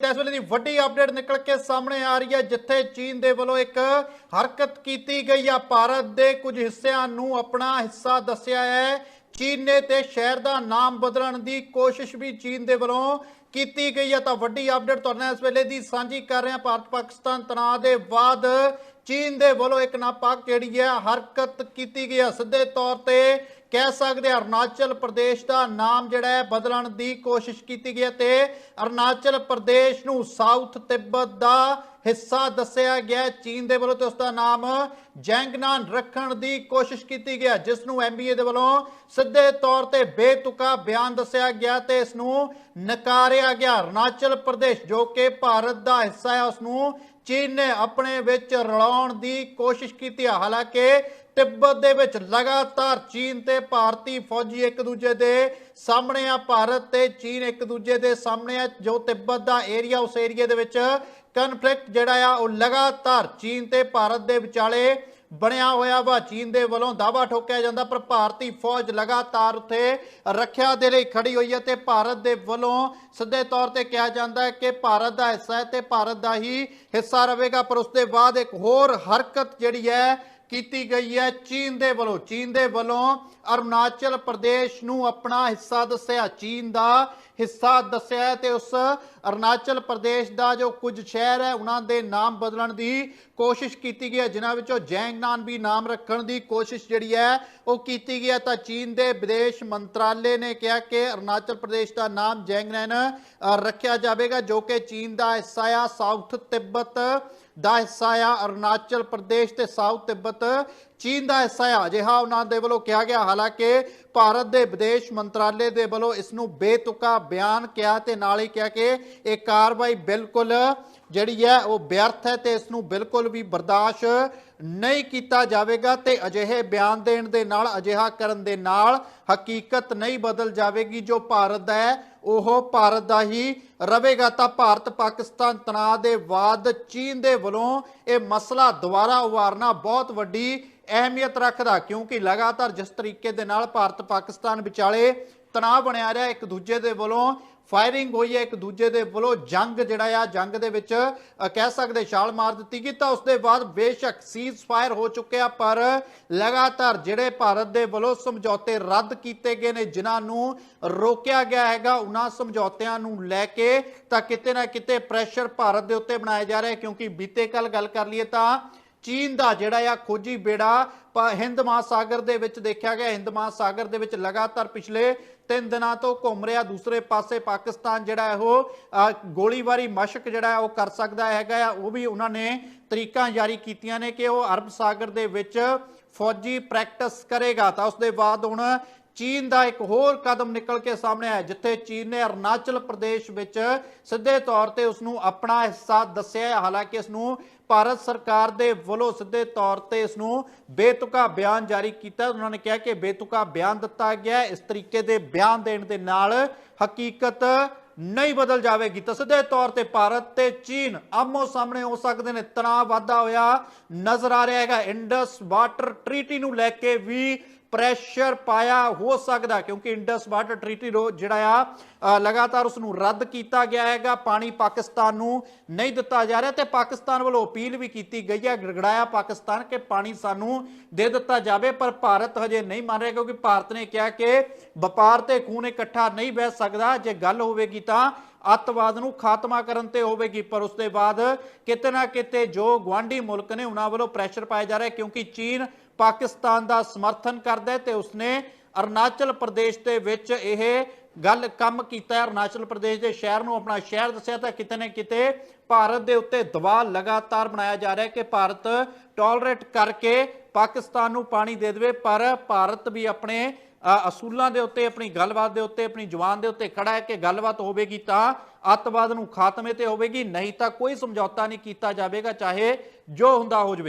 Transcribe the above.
ਇਸ ਵੇਲੇ ਦੀ ਵੱਡੀ ਅਪਡੇਟ ਨਿਕਲ ਕੇ ਸਾਹਮਣੇ ਆ ਰਹੀ ਹੈ, ਜਿੱਥੇ ਚੀਨ ਦੇ ਵੱਲੋਂ ਇੱਕ ਹਰਕਤ ਕੀਤੀ ਗਈ ਆ। ਭਾਰਤ ਦੇ ਕੁਝ ਹਿੱਸਿਆਂ ਨੂੰ ਆਪਣਾ ਹਿੱਸਾ ਦੱਸਿਆ ਹੈ। ਚੀਨ ਨੇ ਤੇ ਸ਼ਹਿਰ ਦਾ ਨਾਮ ਬਦਲਣ ਦੀ ਕੋਸ਼ਿਸ਼ ਵੀ ਚੀਨ ਦੇ ਵੱਲੋਂ ਕੀਤੀ ਗਈ ਹੈ ਤਾਂ ਵੱਡੀ ਅਪਡੇਟ ਤੁਹਾਡੇ ਨਾਲ ਇਸ ਵੇਲੇ ਦੀ ਸਾਂਝੀ ਕਰ ਰਹੇ ਹਾਂ। ਭਾਰਤ ਪਾਕਿਸਤਾਨ ਤਣਾਅ ਦੇ ਬਾਅਦ ਚੀਨ ਦੇ ਵੱਲੋਂ ਇੱਕ ਨਾਪਾਕ ਜਿਹੜੀ ਹੈ ਹਰਕਤ ਕੀਤੀ ਗਈ ਹੈ। ਸਿੱਧੇ ਤੌਰ ਤੇ ਕਹਿ ਸਕਦੇ ਹਾਂ, ਅਰੁਣਾਚਲ ਪ੍ਰਦੇਸ਼ ਦਾ ਨਾਮ ਜਿਹੜਾ ਹੈ ਬਦਲਣ ਦੀ ਕੋਸ਼ਿਸ਼ ਕੀਤੀ ਗਈ ਹੈ ਤੇ ਅਰੁਣਾਚਲ ਪ੍ਰਦੇਸ਼ ਨੂੰ ਸਾਊਥ ਤਿੱਬਤ ਦਾ ਹਿੱਸਾ ਦੱਸਿਆ ਗਿਆ ਚੀਨ ਦੇ ਵੱਲੋਂ ਤੇ ਉਸ ਦਾ ਨਾਮ ਜੈਂਗਨਾਨ ਰੱਖਣ ਦੀ ਕੋਸ਼ਿਸ਼ ਕੀਤੀ ਗਿਆ ਹੈ। ਜਿਸ ਨੂੰ ਐਮਬੀਏ ਦੇ ਵੱਲੋਂ ਸਿੱਧੇ ਤੌਰ ਤੇ ਬੇਤੁਕਾ ਬਿਆਨ ਦੱਸਿਆ ਗਿਆ ਤੇ ਇਸ ਨੂੰ ਨਕਾਰਿਆ ਗਿਆ। ਅਰੁਣਾਚਲ ਪ੍ਰਦੇਸ਼ ਜੋ ਕਿ ਭਾਰਤ ਦਾ ਹਿੱਸਾ ਹੈ, ਉਸ ਨੂੰ ਚੀਨ ਨੇ ਆਪਣੇ ਵਿੱਚ ਰਲਾਉਣ ਦੀ ਕੋਸ਼ਿਸ਼ ਕੀਤੀ। ਹੈ ਹਾਲਾਂਕਿ ਤਿੱਬਤ ਦੇ ਵਿੱਚ ਲਗਾਤਾਰ ਚੀਨ ਤੇ ਭਾਰਤੀ ਫੌਜੀ ਇੱਕ ਦੂਜੇ ਦੇ ਸਾਹਮਣੇ ਆ, ਭਾਰਤ ਤੇ ਚੀਨ ਇੱਕ ਦੂਜੇ ਦੇ ਸਾਹਮਣੇ ਆ, ਜੋ ਤਿੱਬਤ ਦਾ ਏਰੀਆ, ਉਸ ਏਰੀਆ ਦੇ ਵਿੱਚ ਕਨਫਲਿਕਟ ਜਿਹੜਾ ਆ, ਉਹ ਲਗਾਤਾਰ ਚੀਨ ਤੇ ਭਾਰਤ ਦੇ ਵਿਚਾਲੇ ਬਣਿਆ ਹੋਇਆ ਵਾ, ਚੀਨ ਦੇ ਵੱਲੋਂ ਦਾਵਾ ਠੋਕਿਆ ਜਾਂਦਾ ਪਰ ਭਾਰਤੀ ਫੌਜ ਲਗਾਤਾਰ ਉੱਥੇ ਰੱਖਿਆ ਦੇ ਲਈ ਖੜੀ ਹੋਈ ਹੈ ਤੇ ਭਾਰਤ ਦੇ ਵੱਲੋਂ ਸਿੱਧੇ ਤੌਰ ਤੇ ਕਿਹਾ ਜਾਂਦਾ ਹੈ ਕਿ ਭਾਰਤ ਦਾ ਹਿੱਸਾ ਹੈ ਤੇ ਭਾਰਤ ਦਾ ਹੀ ਹਿੱਸਾ ਰਹੇਗਾ, ਪਰ ਉਸ ਦੇ ਬਾਅਦ ਇੱਕ ਹੋਰ ਹਰਕਤ ਜਿਹੜੀ ਹੈ ਕੀਤੀ ਗਈ ਹੈ। ਚੀਨ ਦੇ ਵੱਲੋਂ, ਚੀਨ ਦੇ ਵੱਲੋਂ ਅਰੁਣਾਚਲ ਪ੍ਰਦੇਸ਼ ਨੂੰ ਆਪਣਾ ਹਿੱਸਾ ਦੱਸਿਆ। ਚੀਨ ਦਾ ਹਿੱਸਾ ਦੱਸਿਆ ਹੈ ਤੇ ਉਸ ਅਰੁਣਾਚਲ ਪ੍ਰਦੇਸ਼ ਦਾ ਜੋ ਕੁਝ ਸ਼ਹਿਰ ਹੈ, ਉਹਨਾਂ ਦੇ ਨਾਮ ਬਦਲਣ ਦੀ ਕੋਸ਼ਿਸ਼ ਕੀਤੀ ਗਈ ਹੈ, ਜਿਨ੍ਹਾਂ ਵਿੱਚੋਂ ਜੈਂਗਨਾਨ ਵੀ ਨਾਮ ਰੱਖਣ ਦੀ ਕੋਸ਼ਿਸ਼ ਜਿਹੜੀ ਹੈ, ਉਹ ਕੀਤੀ ਗਈ ਹੈ। ਤਾਂ ਚੀਨ ਦੇ ਵਿਦੇਸ਼ ਮੰਤਰਾਲੇ ਨੇ ਕਿਹਾ ਕਿ ਅਰੁਣਾਚਲ ਪ੍ਰਦੇਸ਼ ਦਾ ਨਾਮ ਜੈਂਗਨਾਨ ਰੱਖਿਆ ਜਾਵੇਗਾ, ਜੋ ਕਿ ਚੀਨ ਦਾ ਹਿੱਸਾ ਆ। ਸਾਊਥ ਤਿੱਬਤ ਦਾ ਹਿੱਸਾ ਆ ਅਰੁਣਾਚਲ ਪ੍ਰਦੇਸ਼ ਤੇ ਸਾਊਥ ਤਿੱਬਤ ਚੀਨ ਦਾ ਹਿੱਸਾ ਆ। ਅਜਿਹਾ ਉਹਨਾਂ ਦੇ ਵੱਲੋਂ ਕਿਹਾ ਗਿਆ। ਹਾਲਾਂਕਿ ਭਾਰਤ ਦੇ ਵਿਦੇਸ਼ ਮੰਤਰਾਲੇ ਦੇ ਵੱਲੋਂ ਇਸ ਨੂੰ ਬੇਤੁਕਾ ਬਿਆਨ ਕਿਹਾ ਤੇ ਨਾਲ ਹੀ ਕਿਹਾ ਕਿ ਇਹ ਕਾਰਵਾਈ ਬਿਲਕੁਲ ਜਿਹੜੀ ਹੈ ਉਹ ਵਿਅਰਥ ਹੈ ਤੇ ਇਸ ਨੂੰ ਬਿਲਕੁਲ ਵੀ ਬਰਦਾਸ਼ਤ ਨਹੀਂ ਕੀਤਾ ਜਾਵੇਗਾ ਤੇ ਅਜਿਹੇ ਬਿਆਨ ਦੇਣ ਦੇ ਨਾਲ, ਅਜਿਹਾ ਕਰਨ ਦੇ ਨਾਲ ਹਕੀਕਤ ਨਹੀਂ ਬਦਲ ਜਾਵੇਗੀ। ਜੋ ਭਾਰਤ ਦਾ ਹੈ, ਉਹ ਭਾਰਤ ਦਾ ਹੀ ਰਵੇਗਾ ਤਾਂ ਭਾਰਤ ਪਾਕਿਸਤਾਨ ਤਣਾਅ ਦੇ ਬਾਅਦ ਚੀਨ ਦੇ ਵੱਲੋਂ ਇਹ ਮਸਲਾ ਦੁਬਾਰਾ ਉਭਾਰਨਾ ਬਹੁਤ ਵੱਡੀ ਅਹਿਮੀਅਤ ਰੱਖਦਾ ਕਿਉਂਕਿ ਲਗਾਤਾਰ ਜਿਸ ਤਰੀਕੇ ਦੇ ਨਾਲ ਭਾਰਤ ਪਾਕਿਸਤਾਨ ਵਿਚਾਲੇ ਤਣਾਅ ਬਣਿਆ ਰਿਹਾ, ਇੱਕ ਦੂਜੇ ਦੇ ਵੱਲੋਂ ਫਾਇਰਿੰਗ ਹੋਈ ਹੈ ਇੱਕ ਦੂਜੇ ਦੇ ਵੱਲੋਂ ਜੰਗ ਜਿਹੜਾ ਆ, ਜੰਗ ਦੇ ਵਿੱਚ ਕਹਿ ਸਕਦੇ ਛਾਲ ਮਾਰ ਦਿੱਤੀ ਗਈ ਤਾਂ ਉਸ ਦੇ ਬਾਅਦ ਬੇਸ਼ੱਕ ਸੀਜ਼ ਫਾਇਰ ਹੋ ਚੁੱਕਿਆ, ਪਰ ਲਗਾਤਾਰ ਜਿਹੜੇ ਭਾਰਤ ਦੇ ਵੱਲੋਂ ਸਮਝੌਤੇ ਰੱਦ ਕੀਤੇ ਗਏ ਨੇ, ਜਿਨ੍ਹਾਂ ਨੂੰ ਰੋਕਿਆ ਗਿਆ ਹੈਗਾ, ਉਹਨਾਂ ਸਮਝੌਤਿਆਂ ਨੂੰ ਲੈ ਕੇ ਤਾਂ ਕਿਤੇ ਨਾ ਕਿਤੇ ਪ੍ਰੈਸ਼ਰ ਭਾਰਤ ਦੇ ਉੱਤੇ ਬਣਾਇਆ ਜਾ ਰਿਹਾ ਕਿਉਂਕਿ ਬੀਤੇ ਕੱਲ ਗੱਲ ਕਰ ਲਈਏ ਤਾਂ ਚੀਨ ਦਾ ਜਿਹੜਾ ਆ ਖੋਜੀ ਬੇੜਾ ਪ- ਹਿੰਦ ਮਹਾਸਾਗਰ ਦੇ ਵਿੱਚ ਦੇਖਿਆ ਗਿਆ। ਹਿੰਦ ਮਹਾਸਾਗਰ ਦੇ ਵਿੱਚ ਲਗਾਤਾਰ ਪਿਛਲੇ ਤਿੰਨ ਦਿਨਾਂ ਤੋਂ ਘੁੰਮ ਰਿਹਾ। ਦੂਸਰੇ ਪਾਸੇ ਪਾਕਿਸਤਾਨ ਜਿਹੜਾ ਉਹ ਗੋਲੀਬਾਰੀ ਮਸ਼ਕ ਜਿਹੜਾ ਉਹ ਕਰ ਸਕਦਾ ਹੈਗਾ ਆ। ਉਹ ਵੀ ਉਹਨਾਂ ਨੇ ਤਰੀਕਾਂ ਜਾਰੀ ਕੀਤੀਆਂ ਨੇ ਕਿ ਉਹ ਅਰਬ ਸਾਗਰ ਦੇ ਵਿੱਚ ਫੌਜੀ ਪ੍ਰੈਕਟਿਸ ਕਰੇਗਾ ਤਾਂ ਉਸ ਦੇ ਬਾਅਦ ਹੁਣ ਚੀਨ ਦਾ ਇੱਕ ਹੋਰ ਕਦਮ ਨਿਕਲ ਕੇ ਸਾਹਮਣੇ ਆਇਆ, ਜਿੱਥੇ ਚੀਨ ਨੇ ਅਰੁਣਾਚਲ ਪ੍ਰਦੇਸ਼ ਵਿੱਚ ਸਿੱਧੇ ਤੌਰ ਤੇ ਉਸ ਨੂੰ ਆਪਣਾ ਹਿੱਸਾ ਦੱਸਿਆ ਹੈ। ਹਾਲਾਂਕਿ ਇਸ ਨੂੰ ਭਾਰਤ ਸਰਕਾਰ ਦੇ ਵੱਲੋਂ ਸਿੱਧੇ ਤੌਰ ਤੇ ਇਸ ਨੂੰ ਬੇਤੁਕਾ ਬਿਆਨ ਜਾਰੀ ਕੀਤਾ। ਉਹਨਾਂ ਨੇ ਕਿਹਾ ਕਿ ਬੇਤੁਕਾ ਬਿਆਨ ਦਿੱਤਾ ਗਿਆ। ਇਸ ਤਰੀਕੇ ਦੇ ਬਿਆਨ ਦੇਣ ਦੇ ਨਾਲ ਹਕੀਕਤ ਨਹੀਂ ਬਦਲ ਜਾਵੇਗੀ। ਤਾਂ ਸਿੱਧੇ ਤੌਰ ਤੇ ਭਾਰਤ ਤੇ ਚੀਨ ਆਮੋ ਸਾਹਮਣੇ ਹੋ ਸਕਦੇ ਨੇ। ਤਣਾਅ ਵਾਧਾ ਹੋਇਆ ਨਜ਼ਰ ਆ ਰਿਹਾ ਹੈਗਾ। ਇੰਡਸ ਵਾਟਰ ਟ੍ਰੀਟੀ ਨੂੰ ਲੈ ਕੇ ਵੀ ਪ੍ਰੈਸ਼ਰ ਪਾਇਆ, ਹੋ ਸਕਦਾ ਕਿਉਂਕਿ ਇੰਡਸ ਵਾਟਰ ਟ੍ਰੀਟੀ ਰੋ ਜਿਹੜਾ ਆ ਲਗਾਤਾਰ ਉਸ ਨੂੰ ਰੱਦ ਕੀਤਾ ਗਿਆ ਹੈਗਾ, ਪਾਣੀ ਪਾਕਿਸਤਾਨ ਨੂੰ ਨਹੀਂ ਦਿੱਤਾ ਜਾ ਰਿਹਾ ਤੇ ਪਾਕਿਸਤਾਨ ਵੱਲੋਂ ਅਪੀਲ ਵੀ ਕੀਤੀ ਗਈ ਹੈ, ਗੜਗੜਾਇਆ ਪਾਕਿਸਤਾਨ ਕਿ ਪਾਣੀ ਸਾਨੂੰ ਦੇ ਦਿੱਤਾ ਜਾਵੇ, ਪਰ ਭਾਰਤ ਹਜੇ ਨਹੀਂ ਮੰਨ ਰਿਹਾ, ਕਿਉਂਕਿ ਭਾਰਤ ਨੇ ਕਿਹਾ ਕਿ ਵਪਾਰ ਤੇ ਖੂਨ ਇਕੱਠਾ ਨਹੀਂ ਬਹਿ ਸਕਦਾ, ਜੇ ਗੱਲ ਹੋਵੇਗੀ ਤਾਂ ਅੱਤਵਾਦ ਨੂੰ ਖਾਤਮਾ ਕਰਨ ਤੇ ਹੋਵੇਗੀ, ਪਰ ਉਸ ਦੇ ਬਾਅਦ ਕਿਤੇ ਨਾ ਕਿਤੇ ਜੋ ਗਵਾਂਢੀ ਮੁਲਕ ਨੇ ਉਹਨਾਂ ਵੱਲੋਂ ਪ੍ਰੈਸ਼ਰ ਪਾਇਆ ਜਾ ਰਿਹਾ, ਕਿਉਂਕਿ ਚੀਨ ਪਾਕਿਸਤਾਨ ਦਾ ਸਮਰਥਨ ਕਰਦਾ ਹੈ ਤੇ ਉਸਨੇ ਅਰੁਣਾਚਲ ਪ੍ਰਦੇਸ਼ ਦੇ ਵਿੱਚ ਇਹ ਗੱਲ ਕੰਮ ਕੀਤਾ ਅਰੁਣਾਚਲ ਪ੍ਰਦੇਸ਼ ਦੇ ਸ਼ਹਿਰ ਨੂੰ ਆਪਣਾ ਸ਼ਹਿਰ ਦੱਸਿਆ ਤਾਂ ਕਿਤੇ ਨਾ ਕਿਤੇ ਭਾਰਤ ਦੇ ਉੱਤੇ ਦਬਾਅ ਲਗਾਤਾਰ ਬਣਾਇਆ ਜਾ ਰਿਹਾ ਹੈ ਕਿ ਭਾਰਤ ਟੋਲਰੇਟ ਕਰਕੇ ਪਾਕਿਸਤਾਨ ਨੂੰ ਪਾਣੀ ਦੇ ਦੇਵੇ, ਪਰ ਭਾਰਤ ਵੀ ਆਪਣੇ ਅਸੂਲਾਂ ਦੇ ਉੱਤੇ, ਆਪਣੀ ਗੱਲਬਾਤ ਦੇ ਉੱਤੇ, ਆਪਣੀ ਜਵਾਨ ਦੇ ਉੱਤੇ ਖੜਾ ਹੈ ਕਿ ਗੱਲਬਾਤ ਹੋਵੇਗੀ ਤਾਂ ਅੱਤਵਾਦ ਨੂੰ ਖਾਤਮੇ ਤੇ ਹੋਵੇਗੀ, ਨਹੀਂ ਤਾਂ ਕੋਈ ਸਮਝੌਤਾ ਨਹੀਂ ਕੀਤਾ ਜਾਵੇਗਾ, ਚਾਹੇ ਜੋ ਹੁੰਦਾ ਹੋ ਜਾਵੇ।